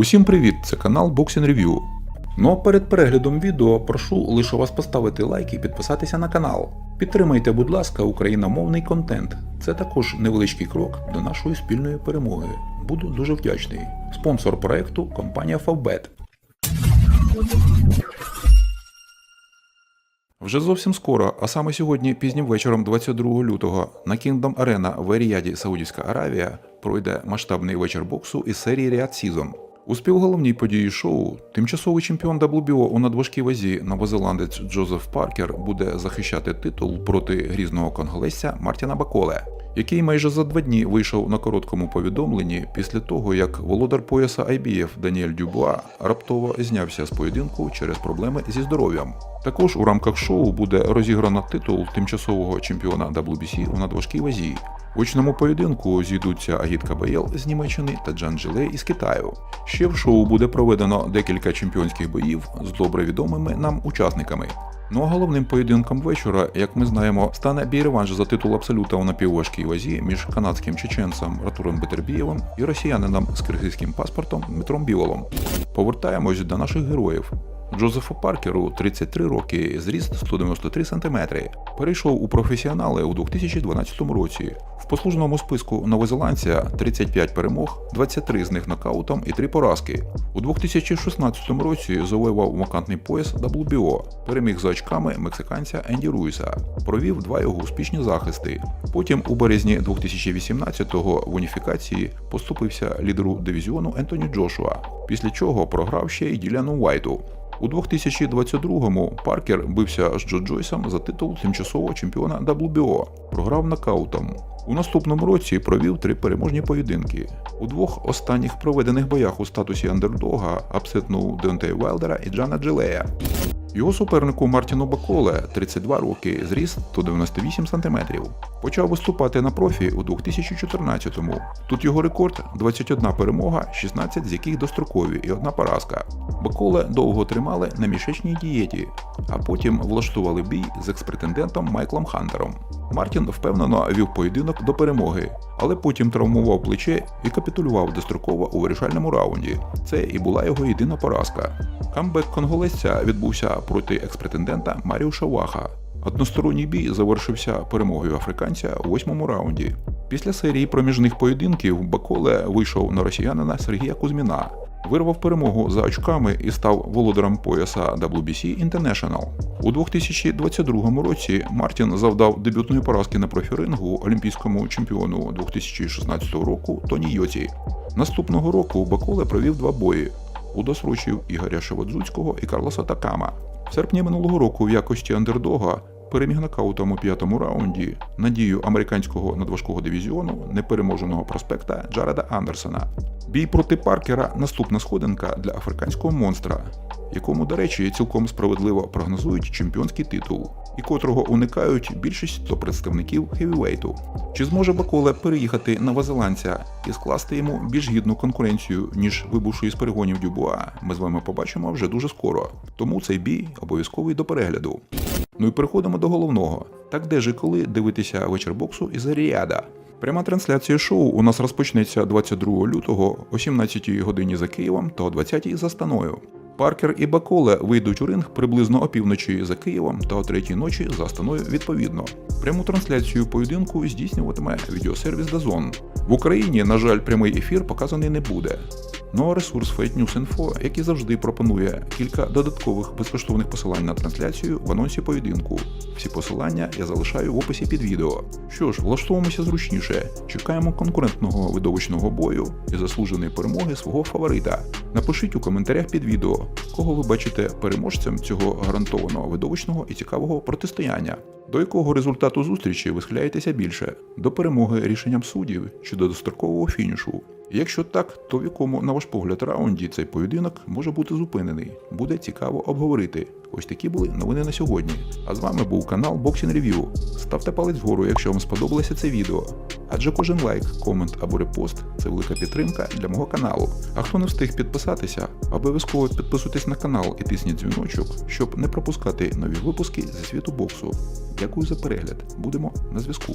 Усім привіт! Це канал Boxing Review. Ну а перед переглядом відео прошу лише вас поставити лайк і підписатися на канал. Підтримайте, будь ласка, україномовний контент. Це також невеличкий крок до нашої спільної перемоги. Буду дуже вдячний. Спонсор проекту компанія Favbet. Вже зовсім скоро, а саме сьогодні, пізнім вечором 22 лютого, на Kingdom Arena в Еріяді, Саудівська Аравія, пройде масштабний вечір боксу із серії Ріад Сізон. У співголовній події шоу тимчасовий чемпіон WBO у надважкій вазі новозеландець Джозеф Паркер буде захищати титул проти грізного конголезця Мартіна Баколе, який майже за два дні вийшов на короткому повідомленні після того, як володар пояса IBF Даніель Дюбуа раптово знявся з поєдинку через проблеми зі здоров'ям. Також у рамках шоу буде розіграно титул тимчасового чемпіона WBC у надважкій вазі. В очному поєдинку зійдуться Агіт Кабаєл з Німеччини та Джан Джилей із Китаю. Ще в шоу буде проведено декілька чемпіонських боїв з добре відомими нам учасниками. Ну а головним поєдинком вечора, як ми знаємо, стане бій-реванш за титул абсолюта у напівважкій вазі між канадським чеченцем Артуром Бетербієвим і росіянином з киргизьким паспортом Дмитром Біволом. Повертаємось до наших героїв. Джозефу Паркеру 33 роки, зріст 193 см. Перейшов у професіонали у 2012 році. В послужному списку новозеландця 35 перемог, 23 з них нокаутом і 3 поразки. У 2016 році завоював вакантний пояс WBO, переміг за очками мексиканця Енді Руїса, провів два його успішні захисти. Потім у березні 2018-го в уніфікації поступився лідеру дивізіону Ентоні Джошуа, після чого програв ще й Діляну Уайту. У 2022-му Паркер бився з Джо Джойсом за титул тимчасового чемпіона WBO, програв нокаутом. У наступному році провів три переможні поєдинки. У двох останніх проведених боях у статусі андердога апсетнув Деонтея Вайлдера і Джана Джилея. Його супернику Мартіну Баколе 32 роки, зріс 198 см. Почав виступати на профі у 2014-му. Тут його рекорд 21 перемога, 16 з яких дострокові і одна поразка. Баколе довго тримали на мішечній дієті, а потім влаштували бій з експретендентом Майклом Хантером. Мартін впевнено вів поєдинок до перемоги, але потім травмував плече і капітулював достроково у вирішальному раунді. Це і була його єдина поразка. Камбек конголезця відбувся проти експретендента Маріуша Ваха. Односторонній бій завершився перемогою африканця у восьмому раунді. Після серії проміжних поєдинків Баколе вийшов на росіянина Сергія Кузьміна, вирвав перемогу за очками і став володарем пояса WBC International. У 2022 році Мартін завдав дебютної поразки на профірингу олімпійському чемпіону 2016 року Тоні Йоті. Наступного року Баколе провів два бої. Удосрочив Ігоря Шеводзуцького і Карлоса Такама. В серпні минулого року в якості андердога переміг нокаутом у п'ятому раунді надію американського надважкого дивізіону непереможеного проспекта Джареда Андерсона. Бій проти Паркера наступна сходинка для африканського монстра, якому, до речі, цілком справедливо прогнозують чемпіонський титул, і котрого уникають більшість то представників хевівейту. Чи зможе Баколе переїхати на вазеландця і скласти йому більш гідну конкуренцію, ніж вибувши із перегонів Дюбуа, ми з вами побачимо вже дуже скоро. Тому цей бій обов'язковий до перегляду. Ну і переходимо до головного. Так де ж і коли дивитися вечір боксу із Ріада? Пряма трансляція шоу у нас розпочнеться 22 лютого о 17 годині за Києвом та о 20 за Станою. Паркер і Баколе вийдуть у ринг приблизно опівночі за Києвом та о третій ночі за Астаною відповідно. Пряму трансляцію поєдинку здійснюватиме відеосервіс Дазон. В Україні, на жаль, прямий ефір показаний не буде. Ну а ресурс Fight News Info, як і завжди, пропонує кілька додаткових безкоштовних посилань на трансляцію в анонсі поєдинку. Всі посилання я залишаю в описі під відео. Що ж, влаштовуємося зручніше, чекаємо конкурентного видовищного бою і заслуженої перемоги свого фаворита. Напишіть у коментарях під відео, кого ви бачите переможцем цього гарантованого видовищного і цікавого протистояння. До якого результату зустрічі ви схиляєтеся більше до перемоги рішенням суддів чи до дострокового фінішу? Якщо так, то в якому, на ваш погляд, раунді цей поєдинок може бути зупинений? Буде цікаво обговорити. Ось такі були новини на сьогодні. А з вами був канал Boxing Review. Ставте палець вгору, якщо вам сподобалося це відео. Адже кожен лайк, комент або репост це велика підтримка для мого каналу. А хто не встиг підписатися, обов'язково підписуйтесь на канал і тисніть дзвіночок, щоб не пропускати нові випуски зі світу боксу. Дякую за перегляд. Будемо на зв'язку.